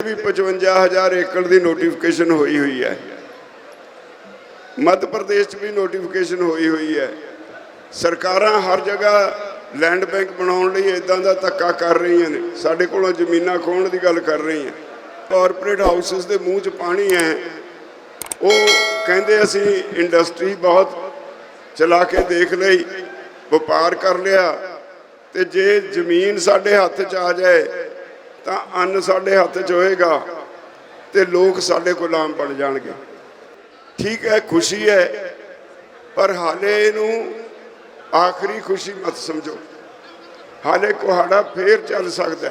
ਵੀ 55000 ਏਕੜ ਦੀ ਨੋਟੀਫਿਕੇਸ਼ਨ ਹੋਈ ਹੋਈ ਹੈ। ਮੱਧ ਪ੍ਰਦੇਸ਼ 'ਚ ਵੀ ਨੋਟੀਫਿਕੇਸ਼ਨ ਹੋਈ ਹੋਈ ਹੈ। ਸਰਕਾਰਾਂ ਹਰ ਜਗ੍ਹਾ ਲੈਂਡ ਬੈਂਕ ਬਣਾਉਣ ਲਈ ਇਦਾਂ ਦਾ ਧੱਕਾ ਕਰ ਰਹੀਆਂ ਨੇ। ਸਾਡੇ ਕੋਲੋਂ ਜ਼ਮੀਨਾਂ ਖੋਹਣ ਦੀ ਗੱਲ ਕਰ ਰਹੀਆਂ। ਕਾਰਪੋਰੇਟ ਹਾਊਸਸ ਦੇ ਮੂੰਹ 'ਚ ਪਾਣੀ ਹੈ। ਉਹ ਕਹਿੰਦੇ ਅਸੀਂ ਇੰਡਸਟਰੀ ਬਹੁਤ ਚਲਾ ਕੇ ਦੇਖ ਲਈ, ਵਪਾਰ ਕਰ ਲਿਆ ਤੇ ਜੇ ਜ਼ਮੀਨ ਸਾਡੇ ਹੱਥ 'ਚ ਆ ਜਾਏ ਤਾਂ ਅੰਨ ਸਾਡੇ ਹੱਥ 'ਚ ਹੋਏਗਾ ਤੇ ਲੋਕ ਸਾਡੇ ਗੁਲਾਮ ਬਣ ਜਾਣਗੇ। ਠੀਕ ਹੈ, ਖੁਸ਼ੀ ਹੈ, ਪਰ ਹਾਲੇ ਇਹਨੂੰ ਆਖਰੀ ਖੁਸ਼ੀ ਮਤ ਸਮਝੋ। ਹਾਲੇ ਕੁਹਾੜਾ ਫੇਰ ਚੱਲ ਸਕਦਾ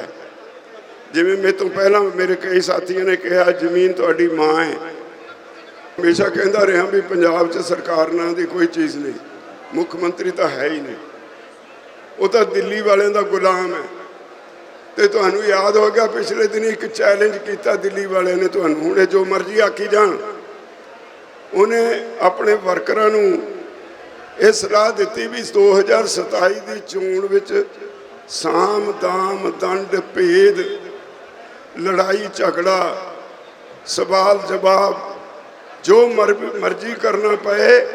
ਜਿਵੇਂ ਮੇਰੇ ਤੋਂ ਪਹਿਲਾਂ ਮੇਰੇ ਕਈ ਸਾਥੀਆਂ ਨੇ ਕਿਹਾ, ਜ਼ਮੀਨ ਤੁਹਾਡੀ ਮਾਂ ਹੈ। ਹਮੇਸ਼ਾ ਕਹਿੰਦਾ ਰਿਹਾ ਵੀ ਪੰਜਾਬ 'ਚ ਸਰਕਾਰ ਨਾਂ ਦੀ ਕੋਈ ਚੀਜ਼ ਨਹੀਂ। ਮੁੱਖ ਮੰਤਰੀ ਤਾਂ ਹੈ ਹੀ ਨਹੀਂ। ਉਹ ਤਾਂ ਦਿੱਲੀ ਵਾਲਿਆਂ ਦਾ ਗੁਲਾਮ ਹੈ। ਤੇ ਤੁਹਾਨੂੰ ਯਾਦ ਹੋਗਾ ਪਿਛਲੇ ਦਿਨ ਇੱਕ ਚੈਲੰਜ ਕੀਤਾ ਦਿੱਲੀ ਵਾਲਿਆਂ ਨੇ ਤੁਹਾਨੂੰ। ਹੁਣੇ ਜੋ ਮਰਜ਼ੀ ਆਖੀ ਜਾਣ। ਉਹਨੇ ਆਪਣੇ ਵਰਕਰਾਂ ਨੂੰ ਇਹ ਸਲਾਹ ਦਿੱਤੀ ਵੀ 2027 ਦੀ ਚੋਣ ਵਿੱਚ ਸਾਮ, ਦਾਮ, ਦੰਡ, ਭੇਦ, ਲੜਾਈ, ਝਗੜਾ, ਸਵਾਲ ਜਵਾਬ, ਜੋ ਮਰ- ਮਰਜ਼ੀ ਕਰਨਾ ਪਏ,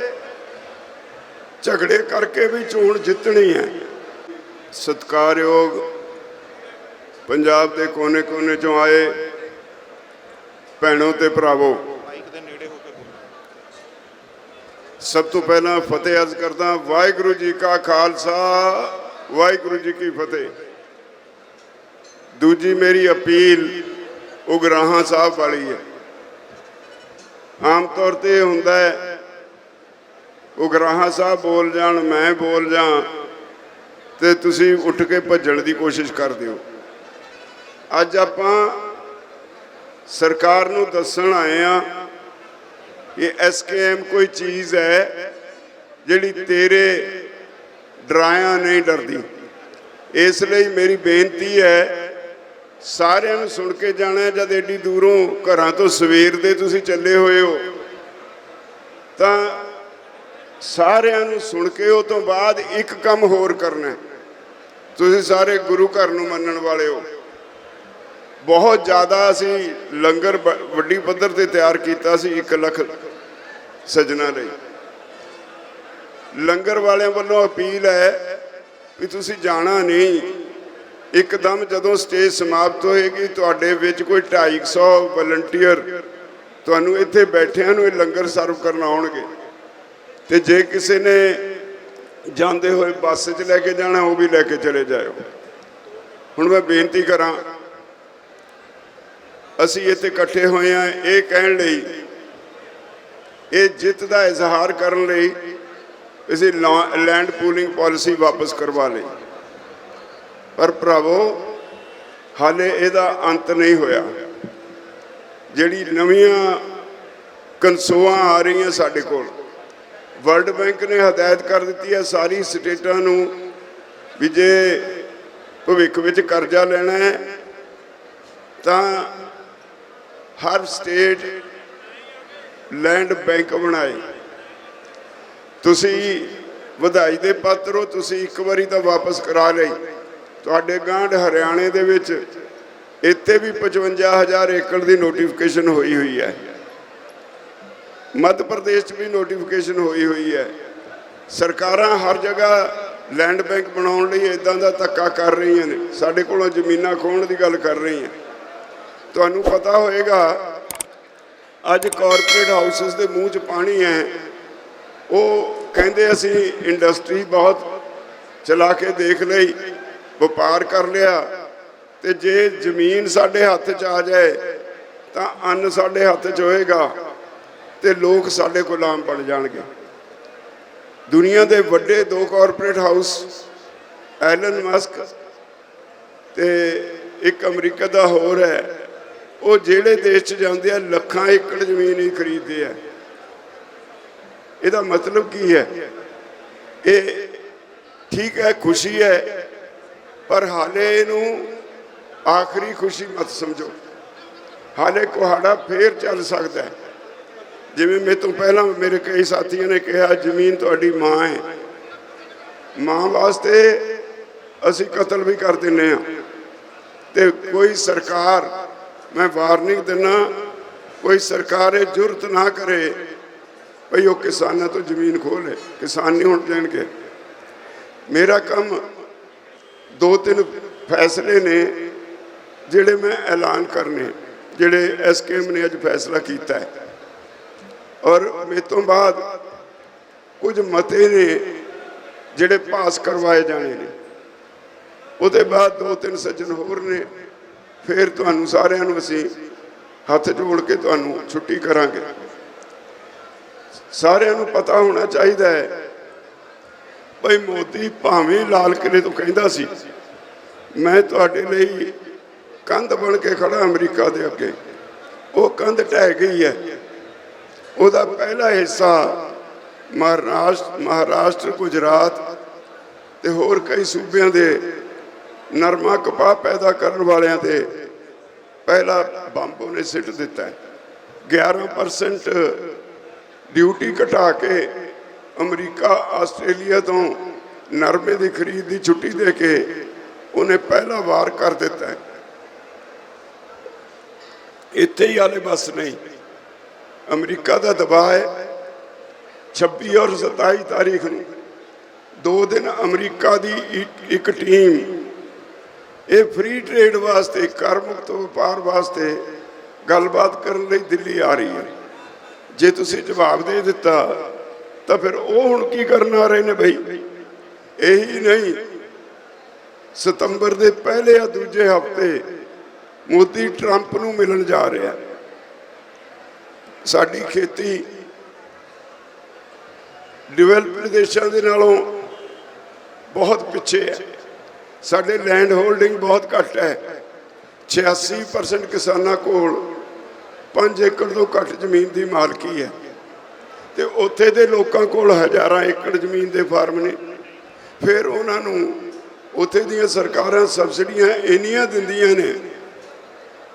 ਝਗੜੇ ਕਰਕੇ ਵੀ ਚੋਣ ਜਿੱਤਣੀ ਹੈ। ਸਤਿਕਾਰਯੋਗ ਪੰਜਾਬ ਦੇ ਕੋਨੇ-ਕੋਨੇ ਚੋਂ ਆਏ ਭੈਣੋ ਤੇ ਭਰਾਵੋ। ਨੇੜੇ ਹੋ ਸਭ ਤੋਂ ਪਹਿਲਾਂ ਫਤਿਹ ਅਰਜ਼ ਕਰਦਾ ਵਾਹਿਗੁਰੂ ਜੀ ਕਾ ਖਾਲਸਾ, ਵਾਹਿਗੁਰੂ ਜੀ ਕੀ ਫਤਿਹ। ਦੂਜੀ ਮੇਰੀ ਅਪੀਲ ਉਗਰਾਹਾਂ ਸਾਹਿਬ ਵਾਲੀ ਹੈ। ਆਮ ਤੌਰ ਤੇ ਇਹ ਹੁੰਦਾ ਹੈ, ਉਗਰਾਹਾਂ ਸਾਹਿਬ ਬੋਲ ਜਾਣ, ਮੈਂ ਬੋਲ ਜਾਂ ਤੇ ਤੁਸੀਂ ਉੱਠ ਕੇ ਭੱਜਣ ਦੀ ਕੋਸ਼ਿਸ਼ ਕਰਦੇ ਹੋ ਅੱਜ ਆਪਾਂ ਸਰਕਾਰ ਨੂੰ ਦੱਸਣ ਆਏ ਆ ਇਹ ਐਸਕੇਐਮ ਕੋਈ ਚੀਜ਼ ਹੈ ਜਿਹੜੀ ਤੇਰੇ ਡਰਾਇਆ ਨਹੀਂ ਡਰਦੀ। ਇਸ ਲਈ ਮੇਰੀ ਬੇਨਤੀ ਹੈ, ਸਾਰਿਆਂ ਨੂੰ ਸੁਣ ਕੇ ਜਾਣਾ ਜਦ ਐਡੀ ਦੂਰੋਂ ਘਰਾਂ ਤੋਂ ਸਵੇਰ ਦੇ ਤੁਸੀਂ ਚੱਲੇ ਹੋਏ ਹੋ, ਤਾਂ ਸਾਰਿਆਂ ਨੂੰ ਸੁਣ ਕੇ ਉਹ ਤੋਂ ਬਾਅਦ ਇੱਕ ਕੰਮ ਹੋਰ ਕਰਨਾ ਤੁਸੀਂ ਸਾਰੇ ਗੁਰੂ ਘਰ ਨੂੰ ਮੰਨਣ ਵਾਲੇ ਹੋ। ਬਹੁਤ ਜ਼ਿਆਦਾ ਅਸੀਂ ਲੰਗਰ ਬ- ਵੱਡੀ ਪੱਧਰ ਤੇ ਤਿਆਰ ਕੀਤਾ ਸੀ 1 ਲੱਖ ਸਜਣਾ ਲਈ। ਲੰਗਰ ਵਾਲਿਆਂ ਵੱਲੋਂ ਅਪੀਲ ਹੈ ਵੀ ਤੁਸੀਂ ਜਾਣਾ ਨਹੀਂ। ਇੱਕਦਮ ਜਦੋਂ ਸਟੇਜ ਸਮਾਪਤ ਹੋਏਗੀ, ਤੁਹਾਡੇ ਵਿੱਚ ਕੋਈ 250 ਵਲੰਟੀਅਰ ਤੁਹਾਨੂੰ ਇੱਥੇ ਬੈਠਿਆਂ ਨੂੰ ਇਹ ਲੰਗਰ ਸਰਵ ਕਰਨ ਆਉਣਗੇ। ਤੇ ਜੇ ਕਿਸੇ ਨੇ ਜਾਂਦੇ ਹੋਏ ਬੱਸ 'ਚ ਲੈ ਕੇ ਜਾਣਾ, ਉਹ ਵੀ ਲੈ ਕੇ ਚਲੇ ਜਾਇਓ। ਹੁਣ ਮੈਂ ਬੇਨਤੀ ਕਰਾਂ ਅਸੀਂ ਇੱਥੇ ਇਕੱਠੇ ਹੋਏ ਆ ਇਹ ਕਹਿਣ ਲਈ, ਇਹ ਜਿੱਤ ਦਾ ਇਜ਼ਹਾਰ ਕਰਨ ਲਈ ਅਸੀਂ ਲੈਂਡ ਪੂਲਿੰਗ ਪਾਲਿਸੀ ਵਾਪਸ ਕਰਵਾ ਲਈ। ਪਰ ਭਰਾਵੋ, ਹਾਲੇ ਇਹਦਾ ਅੰਤ ਨਹੀਂ ਹੋਇਆ। ਜਿਹੜੀ ਨਵੀਆਂ ਕਨਸੋਆਂ ਆ ਰਹੀਆਂ ਸਾਡੇ ਕੋਲ ਵਰਲਡ ਬੈਂਕ ਨੇ ਹਦਾਇਤ ਕਰ ਦਿੱਤੀ ਹੈ ਸਾਰੀ ਸਟੇਟਾਂ ਨੂੰ ਵੀ ਜੇ ਭਵਿੱਖ ਵਿੱਚ ਕਰਜ਼ਾ ਲੈਣਾ ਹੈ, ਤਾਂ ਹਰ ਸਟੇਟ ਲੈਂਡ ਬੈਂਕ ਬਣਾਏ। ਤੁਸੀਂ ਵਧਾਈ ਦੇ ਪਾਤਰ ਹੋ, ਤੁਸੀਂ ਇੱਕ ਵਾਰੀ ਤਾਂ ਵਾਪਸ ਕਰਾ ਲਈ। ਤੁਹਾਡੇ ਗਾਂਢ ਹਰਿਆਣੇ ਦੇ ਵਿੱਚ ਇੱਥੇ ਵੀ 55000 ਏਕੜ ਦੀ ਨੋਟੀਫਿਕੇਸ਼ਨ ਹੋਈ ਹੋਈ ਹੈ। ਮੱਧ ਪ੍ਰਦੇਸ਼ 'ਚ ਵੀ ਨੋਟੀਫਿਕੇਸ਼ਨ ਹੋਈ ਹੋਈ ਹੈ। ਸਰਕਾਰਾਂ ਹਰ ਜਗ੍ਹਾ ਲੈਂਡ ਬੈਂਕ ਬਣਾਉਣ ਲਈ ਇਦਾਂ ਦਾ ਧੱਕਾ ਕਰ ਰਹੀਆਂ ਨੇ। ਸਾਡੇ ਕੋਲੋਂ ਜ਼ਮੀਨਾਂ ਖੋਹਣ ਦੀ ਗੱਲ ਕਰ ਰਹੀਆਂ। ਤੁਹਾਨੂੰ ਪਤਾ ਹੋਏਗਾ, ਅੱਜ ਕਾਰਪੋਰੇਟ ਹਾਊਸਸ ਦੇ ਮੂੰਹ 'ਚ ਪਾਣੀ ਹੈ। ਉਹ ਕਹਿੰਦੇ ਅਸੀਂ ਇੰਡਸਟਰੀ ਬਹੁਤ ਚਲਾ ਕੇ ਦੇਖ ਲਈ, ਵਪਾਰ ਕਰ ਲਿਆ। ਤੇ ਜੇ ਜ਼ਮੀਨ ਸਾਡੇ ਹੱਥ 'ਚ ਆ ਜਾਏ, ਤਾਂ ਅੰਨ ਸਾਡੇ ਹੱਥ 'ਚ ਹੋਏਗਾ ਤੇ ਲੋਕ ਸਾਡੇ ਗੁਲਾਮ ਬਣ ਜਾਣਗੇ। ਦੁਨੀਆ ਦੇ ਵੱਡੇ ਦੋ ਕਾਰਪੋਰੇਟ ਹਾਊਸ ਐਲਨ ਮਸਕ ਤੇ ਇੱਕ ਅਮਰੀਕਾ ਦਾ ਹੋਰ ਹੈ। ਉਹ ਜਿਹੜੇ ਦੇਸ਼ 'ਚ ਜਾਂਦੇ ਆ, ਲੱਖਾਂ ਏਕੜ ਜ਼ਮੀਨ ਹੀ ਖਰੀਦਦੇ ਆ। ਇਹਦਾ ਮਤਲਬ ਕੀ ਹੈ? ਇਹ ਠੀਕ ਹੈ, ਖੁਸ਼ੀ ਹੈ, ਪਰ ਹਾਲੇ ਇਹਨੂੰ ਆਖਰੀ ਖੁਸ਼ੀ ਮਤ ਸਮਝੋ। ਹਾਲੇ ਕੁਹਾੜਾ ਫੇਰ ਚੱਲ ਸਕਦਾ ਜਿਵੇਂ ਮੇਰੇ ਤੋਂ ਪਹਿਲਾਂ ਮੇਰੇ ਕਈ ਸਾਥੀਆਂ ਨੇ ਕਿਹਾ, ਜ਼ਮੀਨ ਤੁਹਾਡੀ ਮਾਂ ਹੈ। ਮਾਂ ਵਾਸਤੇ ਅਸੀਂ ਕਤਲ ਵੀ ਕਰ ਦਿੰਨੇ ਆ ਤੇ ਕੋਈ ਸਰਕਾਰ ਮੈਂ ਵਾਰਨਿੰਗ ਦਿੰਨਾ, ਕੋਈ ਸਰਕਾਰ ਇਹ ਜੁਰਤ ਨਾ ਕਰੇ। ਭਈ ਉਹ ਕਿਸਾਨਾਂ ਤੋਂ ਜ਼ਮੀਨ ਖੋਲੇ ਕਿਸਾਨ ਨਹੀਂ ਹੁਣ ਦੇਣਗੇ। ਮੇਰਾ ਕੰਮ ਦੋ ਤਿੰਨ ਫੈਸਲੇ ਨੇ, ਜਿਹੜੇ ਮੈਂ ਐਲਾਨ ਕਰਨੇ, ਜਿਹੜੇ ਐਸਕੇਐਮ ਨੇ ਅੱਜ ਫੈਸਲਾ ਕੀਤਾ ਹੈ। ਔਰ ਮੇਰੇ ਤੋਂ ਬਾਅਦ ਕੁਝ ਮਤੇ ਨੇ, ਜਿਹੜੇ ਪਾਸ ਕਰਵਾਏ ਜਾਣੇ ਨੇ। ਉਹਦੇ ਬਾਅਦ ਦੋ ਤਿੰਨ ਸੱਜਣ ਹੋਰ ਨੇ। ਫਿਰ ਤੁਹਾਨੂੰ ਸਾਰਿਆਂ ਨੂੰ ਅਸੀਂ ਹੱਥ ਜੋੜ ਕੇ ਤੁਹਾਨੂੰ ਛੁੱਟੀ ਕਰਾਂਗੇ। ਸਾਰਿਆਂ ਨੂੰ ਪਤਾ ਹੋਣਾ ਚਾਹੀਦਾ ਹੈ ਭਈ ਮੋਦੀ ਭਾਵੇਂ ਲਾਲ ਕਿਲੇ ਤੋਂ ਕਹਿੰਦਾ ਸੀ, ਮੈਂ ਤੁਹਾਡੇ ਲਈ ਕੰਧ ਬਣ ਕੇ ਖੜਾ ਅਮਰੀਕਾ ਦੇ ਅੱਗੇ। ਉਹ ਕੰਧ ਢਹਿ ਗਈ ਹੈ। ਉਹਦਾ ਪਹਿਲਾ ਹਿੱਸਾ ਮਹਾਰਾਸ਼ਟਰ ਮਹਾਰਾਸ਼ਟਰ, ਗੁਜਰਾਤ ਤੇ ਹੋਰ ਕਈ ਸੂਬਿਆਂ ਦੇ ਨਰਮਾ ਕਪਾਹ ਪੈਦਾ ਕਰਨ ਵਾਲਿਆਂ ਤੇ ਪਹਿਲਾ ਬੰਬ ਉਹਨੇ ਸਿੱਟ ਦਿੱਤਾ। ਹੈ 11% ਡਿਊਟੀ ਘਟਾ ਕੇ ਅਮਰੀਕਾ, ਆਸਟ੍ਰੇਲੀਆ ਤੋਂ ਨਰਮੇ ਦੀ ਖਰੀਦ ਦੀ ਛੁੱਟੀ ਦੇ ਕੇ ਉਹਨੇ ਪਹਿਲਾ ਵਾਰ ਕਰ ਦਿੱਤਾ। ਹੈ ਇੱਥੇ ਹੀ ਆਲੇ ਬਸ ਨਹੀਂ ਅਮਰੀਕਾ ਦਾ ਦਬਾਅ ਹੈ। 26 ਔਰ 27 ਤਾਰੀਖ ਨੂੰ ਦੋ ਦਿਨ ਅਮਰੀਕਾ ਦੀ ਇੱਕ ਟੀਮ ਇਹ ਫ੍ਰੀ ਟ੍ਰੇਡ ਵਾਸਤੇ ਕਰ ਮੁਕਤ ਵਪਾਰ ਵਾਸਤੇ ਗੱਲਬਾਤ ਕਰਨ ਲਈ ਦਿੱਲੀ ਆ ਰਹੀ ਹੈ। ਜੇ ਤੁਸੀਂ ਜਵਾਬ ਦੇ ਦਿੱਤਾ, ਤਾਂ ਫਿਰ ਉਹ ਹੁਣ ਕੀ ਕਰਨ ਆ ਰਹੇ ਨੇ ਬਈ? ਇਹੀ ਨਹੀਂ, ਸਤੰਬਰ ਦੇ ਪਹਿਲੇ ਜਾਂ ਦੂਜੇ ਹਫ਼ਤੇ ਮੋਦੀ ਟਰੰਪ ਨੂੰ ਮਿਲਣ ਜਾ ਰਿਹਾ ਸਾਡੀ ਖੇਤੀ ਡਿਵੈਲਪਡ ਦੇਸ਼ਾਂ ਦੇ ਨਾਲੋਂ ਬਹੁਤ ਪਿੱਛੇ ਹੈ। ਸਾਡੇ ਲੈਂਡ ਹੋਲਡਿੰਗ ਬਹੁਤ ਘੱਟ ਹੈ। 86% ਕਿਸਾਨਾਂ ਕੋਲ 5 ਏਕੜ ਤੋਂ ਘੱਟ ਜ਼ਮੀਨ ਦੀ ਮਾਲਕੀ ਹੈ। ਤੇ ਉੱਥੇ ਦੇ ਲੋਕਾਂ ਕੋਲ ਹਜ਼ਾਰਾਂ ਏਕੜ ਜ਼ਮੀਨ ਦੇ ਫਾਰਮ ਨੇ। ਫਿਰ ਉਹਨਾਂ ਨੂੰ ਉੱਥੇ ਦੀਆਂ ਸਰਕਾਰਾਂ ਸਬਸਿਡੀਆਂ ਇੰਨੀਆਂ ਦਿੰਦੀਆਂ ਨੇ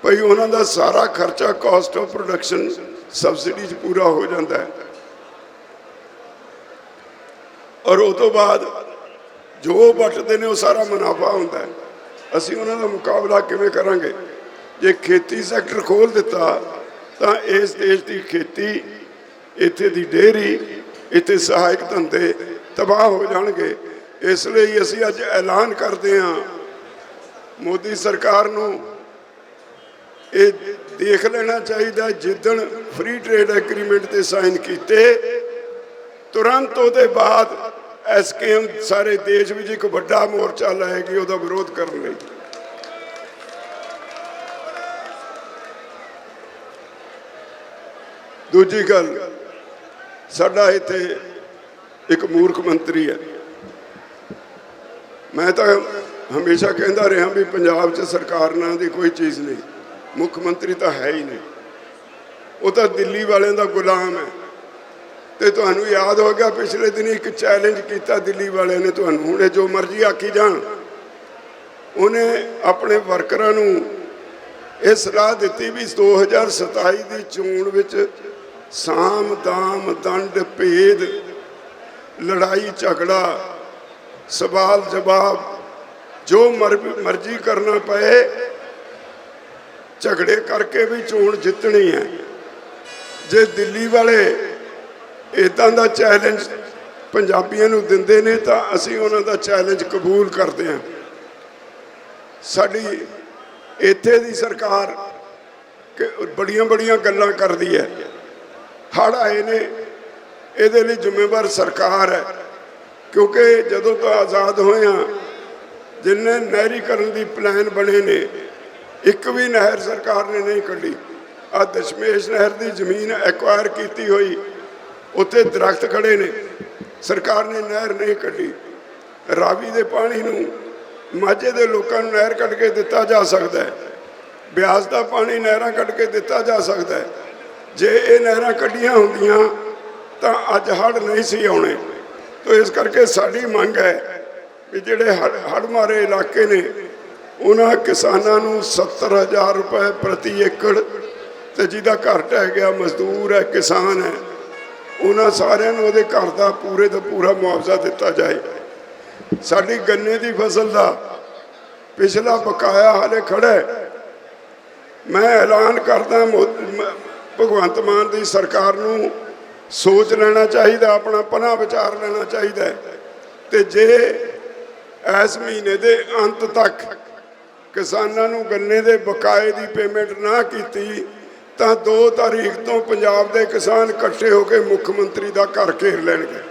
ਭਈ ਉਹਨਾਂ ਦਾ ਸਾਰਾ ਖਰਚਾ ਕਾਸਟ ਆਫ ਪ੍ਰੋਡਕਸ਼ਨ ਸਬਸਿਡੀ 'ਚ ਪੂਰਾ ਹੋ ਜਾਂਦਾ ਹੈ। ਔਰ ਉਹ ਤੋਂ ਬਾਅਦ ਜੋ ਵੱਟਦੇ ਨੇ ਉਹ ਸਾਰਾ ਮੁਨਾਫਾ ਹੁੰਦਾ ਅਸੀਂ ਉਹਨਾਂ ਦਾ ਮੁਕਾਬਲਾ ਕਿਵੇਂ ਕਰਾਂਗੇ? ਜੇ ਖੇਤੀ ਸੈਕਟਰ ਖੋਲ ਦਿੱਤਾ, ਤਾਂ ਇਸ ਦੇਸ਼ ਦੀ ਖੇਤੀ, ਇੱਥੇ ਦੀ ਡੇਅਰੀ, ਇੱਥੇ ਸਹਾਇਕ ਧੰਦੇ ਤਬਾਹ ਹੋ ਜਾਣਗੇ। ਇਸ ਲਈ ਅਸੀਂ ਅੱਜ ਐਲਾਨ ਕਰਦੇ ਹਾਂ। ਮੋਦੀ ਸਰਕਾਰ ਨੂੰ ਇਹ ਦੇਖ ਲੈਣਾ ਚਾਹੀਦਾ, ਜਿੱਦਣ ਫ੍ਰੀ ਟ੍ਰੇਡ ਐਗਰੀਮੈਂਟ ਤੇ ਸਾਈਨ ਕੀਤੇ, ਤੁਰੰਤ ਉਹਦੇ ਬਾਅਦ ਐਸਕੇਐਮ ਸਾਰੇ ਦੇਸ਼ ਵਿੱਚ ਇੱਕ ਵੱਡਾ ਮੋਰਚਾ ਲਾਏਗੀ, ਉਹਦਾ ਵਿਰੋਧ ਕਰਨ ਲਈ। ਦੂਜੀ ਗੱਲ, ਸਾਡਾ ਇੱਥੇ ਇੱਕ ਮੂਰਖ ਮੰਤਰੀ ਹੈ। ਮੈਂ ਤਾਂ ਹਮੇਸ਼ਾ ਕਹਿੰਦਾ ਰਿਹਾ ਵੀ ਪੰਜਾਬ 'ਚ ਸਰਕਾਰ ਨਾਂ ਦੀ ਕੋਈ ਚੀਜ਼ ਨਹੀਂ, ਮੁੱਖ ਮੰਤਰੀ ਤਾਂ ਹੈ ਹੀ ਨਹੀਂ। ਉਹ ਤਾਂ ਦਿੱਲੀ ਵਾਲਿਆਂ ਦਾ ਗੁਲਾਮ ਹੈ। ਤੇ ਤੁਹਾਨੂੰ ਯਾਦ ਹੋਗਾ ਪਿਛਲੇ ਦਿਨੀ ਇੱਕ ਚੈਲੰਜ ਕੀਤਾ ਦਿੱਲੀ ਵਾਲਿਆਂ ਨੇ ਤੁਹਾਨੂੰ। ਹੁਣੇ ਜੋ ਮਰਜ਼ੀ ਆਖੀ ਜਾਣ। ਉਹਨੇ ਆਪਣੇ ਵਰਕਰਾਂ ਨੂੰ ਇਹ ਸਲਾਹ ਦਿੱਤੀ ਵੀ 2027 ਦੀ ਚੋਣ ਵਿੱਚ ਸਾਮ, ਦਾਮ, ਦੰਡ, ਭੇਦ, ਲੜਾਈ, ਝਗੜਾ, ਸਵਾਲ ਜਵਾਬ, ਜੋ ਮਰ- ਮਰਜ਼ੀ ਕਰਨਾ ਪਏ, ਝਗੜੇ ਕਰਕੇ ਵੀ ਚੋਣ ਜਿੱਤਣੀ ਹੈ। ਜੇ ਦਿੱਲੀ ਵਾਲੇ ਇਦਾਂ ਦਾ ਚੈਲੰਜ ਪੰਜਾਬੀਆਂ ਨੂੰ ਦਿੰਦੇ ਨੇ ਤਾਂ ਅਸੀਂ ਉਹਨਾਂ ਦਾ ਚੈਲੰਜ ਕਬੂਲ ਕਰਦੇ ਹਾਂ। ਸਾਡੀ ਇੱਥੇ ਦੀ ਸਰਕਾਰ ਬੜੀਆਂ ਬੜੀਆਂ ਗੱਲਾਂ ਕਰਦੀ ਹੈ। ਹੜ੍ਹ ਆਏ ਨੇ, ਇਹਦੇ ਲਈ ਜ਼ਿੰਮੇਵਾਰ ਸਰਕਾਰ ਹੈ। ਕਿਉਂਕਿ ਜਦੋਂ ਤੋਂ ਆਜ਼ਾਦ ਹੋਏ ਹਾਂ, ਜਿੰਨੇ ਨਹਿਰੀਕਰਨ ਦੀ ਪਲਾਨ ਬਣੇ ਨੇ, ਇੱਕ ਵੀ ਨਹਿਰ ਸਰਕਾਰ ਨੇ ਨਹੀਂ ਕੱਢੀ। ਆ ਦਸ਼ਮੇਸ਼ ਨਹਿਰ ਦੀ ਜ਼ਮੀਨ ਐਕਵਾਇਰ ਕੀਤੀ ਹੋਈ ਉੱਥੇ ਦਰਖਤ ਖੜੇ ਨੇ। ਸਰਕਾਰ ਨੇ ਨਹਿਰ ਨਹੀਂ ਕੱਢੀ। ਰਾਵੀ ਦੇ ਪਾਣੀ ਨੂੰ ਮਾਝੇ ਦੇ ਲੋਕਾਂ ਨੂੰ ਨਹਿਰ ਕੱਢ ਕੇ ਦਿੱਤਾ ਜਾ ਸਕਦਾ ਹੈ। ਬਿਆਸ ਦਾ ਪਾਣੀ ਨਹਿਰਾਂ ਕੱਢ ਕੇ ਦਿੱਤਾ ਜਾ ਸਕਦਾ ਹੈ। ਜੇ ਇਹ ਨਹਿਰਾਂ ਕੱਢੀਆਂ ਹੁੰਦੀਆਂ ਤਾਂ ਅੱਜ ਹੜ੍ਹ ਨਹੀਂ ਸੀ ਆਉਣੇ। ਤੋ ਇਸ ਕਰਕੇ ਸਾਡੀ ਮੰਗ ਹੈ ਵੀ ਜਿਹੜੇ ਹੜ੍ਹ ਮਾਰੇ ਇਲਾਕੇ ਨੇ, ਉਹਨਾਂ ਕਿਸਾਨਾਂ ਨੂੰ 70000 ਰੁਪਏ ਪ੍ਰਤੀ ਏਕੜ ਤੇ ਜਿਹਦਾ ਘਰ ਢਹਿ ਗਿਆ, ਮਜ਼ਦੂਰ ਹੈ, ਕਿਸਾਨ ਹੈ ਉਹਨਾਂ ਸਾਰਿਆਂ ਨੂੰ ਉਹਦੇ ਘਰ ਦਾ ਪੂਰੇ ਦਾ ਪੂਰਾ ਮੁਆਵਜ਼ਾ ਦਿੱਤਾ ਜਾਏ ਸਾਡੀ ਗੰਨੇ ਦੀ ਫਸਲ ਦਾ ਪਿਛਲਾ ਬਕਾਇਆ ਹਾਲੇ ਖੜਾ ਹੈ ਮੈਂ ਐਲਾਨ ਕਰਦਾ ਮੋ- ਭਗਵੰਤ ਮਾਨ ਦੀ ਸਰਕਾਰ ਨੂੰ ਸੋਚ ਲੈਣਾ ਚਾਹੀਦਾ, ਆਪਣਾ ਪਨਾ ਵਿਚਾਰ ਲੈਣਾ ਚਾਹੀਦਾ ਹੈ। ਤੇ ਜੇ ਇਸ ਮਹੀਨੇ ਦੇ ਅੰਤ ਤੱਕ ਕਿਸਾਨਾਂ ਨੂੰ ਗੰਨੇ ਦੇ ਬਕਾਏ ਦੀ ਪੇਮੈਂਟ ਨਾ ਕੀਤੀ ਤਾਂ 2 ਤਾਰੀਖ ਤੋਂ ਪੰਜਾਬ ਦੇ ਕਿਸਾਨ ਇਕੱਠੇ ਹੋ ਕੇ ਮੁੱਖ ਮੰਤਰੀ ਦਾ ਘਰ ਘੇਰ ਲੈਣਗੇ।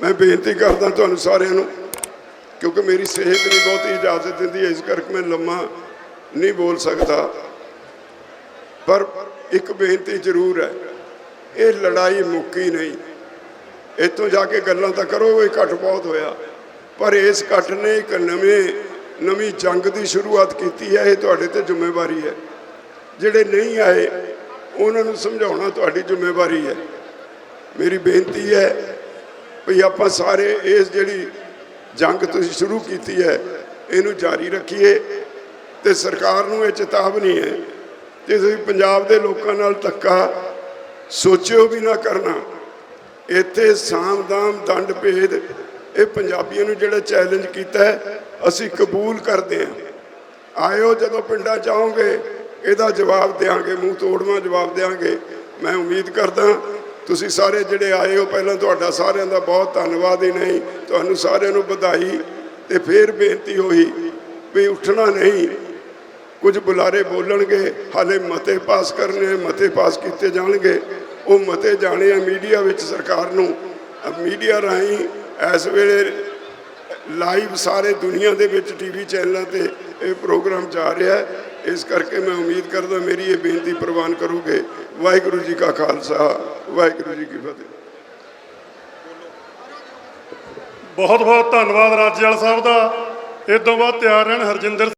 ਮੈਂ ਬੇਨਤੀ ਕਰਦਾ ਤੁਹਾਨੂੰ ਸਾਰਿਆਂ ਨੂੰ, ਕਿਉਂਕਿ ਮੇਰੀ ਸਿਹਤ ਨਹੀਂ ਬਹੁਤੀ ਇਜਾਜ਼ਤ ਦਿੰਦੀ, ਇਸ ਕਰਕੇ ਮੈਂ ਲੰਮਾ ਨਹੀਂ ਬੋਲ ਸਕਦਾ। ਪਰ ਇੱਕ ਬੇਨਤੀ ਜ਼ਰੂਰ ਹੈ, ਇਹ ਲੜਾਈ ਮੁੱਕੀ ਨਹੀਂ। ਇੱਥੋਂ ਜਾ ਕੇ ਗੱਲਾਂ ਤਾਂ ਕਰੋ, ਇਹ ਘੱਟ ਬਹੁਤ ਹੋਇਆ। ਪਰ ਇਸ ਘੱਟ ਨੇ ਇੱਕ ਨਵੇਂ, ਨਵੀਂ ਜੰਗ ਦੀ ਸ਼ੁਰੂਆਤ ਕੀਤੀ ਹੈ, ਇਹ ਤੁਹਾਡੇ ਤੇ ਜ਼ਿੰਮੇਵਾਰੀ ਹੈ। ਜਿਹੜੇ ਨਹੀਂ ਆਏ, ਉਹਨਾਂ ਨੂੰ ਸਮਝਾਉਣਾ ਤੁਹਾਡੀ ਜ਼ਿੰਮੇਵਾਰੀ ਹੈ। ਮੇਰੀ ਬੇਨਤੀ ਹੈ ਵੀ ਆਪਾਂ ਸਾਰੇ ਇਸ ਜਿਹੜੀ ਜੰਗ ਤੁਸੀਂ ਸ਼ੁਰੂ ਕੀਤੀ ਹੈ, ਇਹਨੂੰ ਜਾਰੀ ਰੱਖੀਏ ਤੇ ਸਰਕਾਰ ਨੂੰ ਇਹ ਚੇਤਾਵਨੀ ਹੈ ਕਿ ਤੁਸੀਂ ਪੰਜਾਬ ਦੇ ਲੋਕਾਂ ਨਾਲ ਧੱਕਾ ਸੋਚਿਓ ਵੀ ਨਾ ਕਰਨਾ। ਇੱਥੇ ਸਾਮਦਾਮ ਦੰਡ ਭੇਦ ਇਹ ਪੰਜਾਬੀਆਂ ਨੂੰ ਜਿਹੜਾ ਚੈਲੰਜ ਕੀਤਾ ਹੈ, ਅਸੀਂ ਕਬੂਲ ਕਰਦੇ ਹਾਂ। ਆਇਓ ਜਦੋਂ ਪਿੰਡਾਂ ਚ ਆਓਗੇ, ਇਹਦਾ ਜਵਾਬ ਦੇਾਂਗੇ ਮੂੰਹ ਤੋੜਵਾਂ ਜਵਾਬ ਦੇਾਂਗੇ ਮੈਂ ਉਮੀਦ ਕਰਦਾ, ਤੁਸੀਂ ਸਾਰੇ ਜਿਹੜੇ ਆਏ ਹੋ, ਪਹਿਲਾਂ ਤੁਹਾਡਾ ਸਾਰਿਆਂ ਦਾ ਬਹੁਤ ਧੰਨਵਾਦ ਹੀ ਨਹੀਂ, ਤੁਹਾਨੂੰ ਸਾਰਿਆਂ ਨੂੰ ਵਧਾਈ ਤੇ ਫੇਰ ਬੇਨਤੀ ਹੋਈ ਵੀ ਉੱਠਣਾ ਨਹੀਂ। ਕੁਝ ਬੁਲਾਰੇ ਬੋਲਣਗੇ, ਹਾਲੇ ਮਤੇ ਪਾਸ ਕਰਨੇ, ਮਤੇ ਪਾਸ ਕੀਤੇ ਜਾਣਗੇ। ਉਹ ਮਤੇ ਜਾਣੇ ਆ ਮੀਡੀਆ ਵਿੱਚ ਸਰਕਾਰ ਨੂੰ। ਮੀਡੀਆ ਰਾਹੀਂ ਇਸ ਵੇਲੇ ਲਾਈਵ ਸਾਰੇ ਦੁਨੀਆ ਦੇ ਵਿੱਚ ਟੀਵੀ ਚੈਨਲਾਂ ਤੇ ਇਹ ਪ੍ਰੋਗਰਾਮ ਜਾ ਰਿਹਾ ਹੈ। ਇਸ ਕਰਕੇ ਮੈਂ ਉਮੀਦ ਕਰਦਾ ਮੇਰੀ ਇਹ ਬੇਨਤੀ ਪ੍ਰਵਾਨ ਕਰੋਗੇ। ਵਾਹਿਗੁਰੂ ਜੀ ਕਾ ਖਾਲਸਾ, ਵਾਹਿਗੁਰੂ ਜੀ ਕੀ ਫਤਿਹ। ਬਹੁਤ ਬਹੁਤ ਧੰਨਵਾਦ ਰਾਜੇਵਾਲ ਸਾਹਿਬ ਦਾ। ਇਹ ਤੋਂ ਬਾਅਦ ਤਿਆਰ ਰਹਿਣ ਹਰਜਿੰਦਰ